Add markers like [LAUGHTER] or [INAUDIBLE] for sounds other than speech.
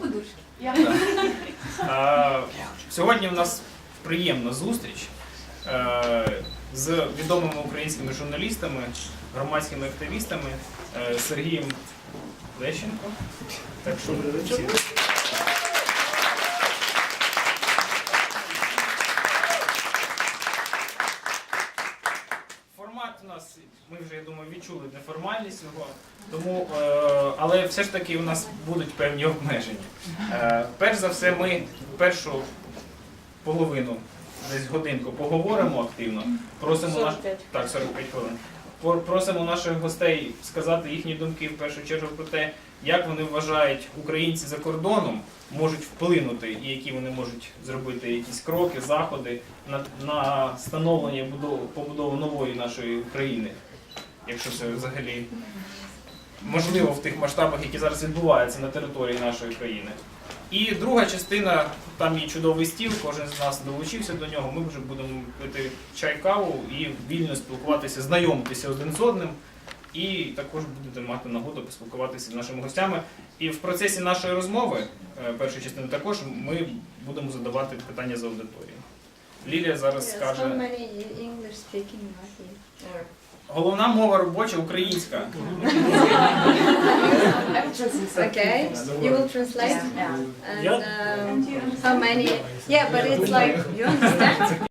Подушки. Е, Сьогодні в нас приємна зустріч е, з відомими українськими журналістами, громадськими активістами е, Сергієм Лещенко. Так що всі- Формат у нас, ми вже, я думаю, відчули неформальність його, тому, е, але все ж таки у нас будуть певні обмеження. Е, перш за все, ми першу половину, десь годинку, поговоримо активно. Просимо наш... 45. Так, 45 хвилин. Просимо наших гостей сказати їхні думки в першу чергу про те, як вони вважають українці за кордоном можуть вплинути і які вони можуть зробити якісь кроки, заходи на, на становлення будову, побудову нової нашої України, якщо це взагалі можливо в тих масштабах, які зараз відбуваються на території нашої країни. І друга частина, там є чудовий стіл, кожен з нас долучився до нього. Ми вже будемо пити чай, каву і вільно спілкуватися, знайомитися один з одним. І також будете мати нагоду поспілкуватися з нашими гостями. І в процесі нашої розмови, е, першої частини, також ми будемо задавати питання з аудиторії. Лілія зараз скаже. Or Головна мова робоча українська. [LAUGHS] Okay, you will translate. Yeah. And um, how many? Yeah, but it's like you understand.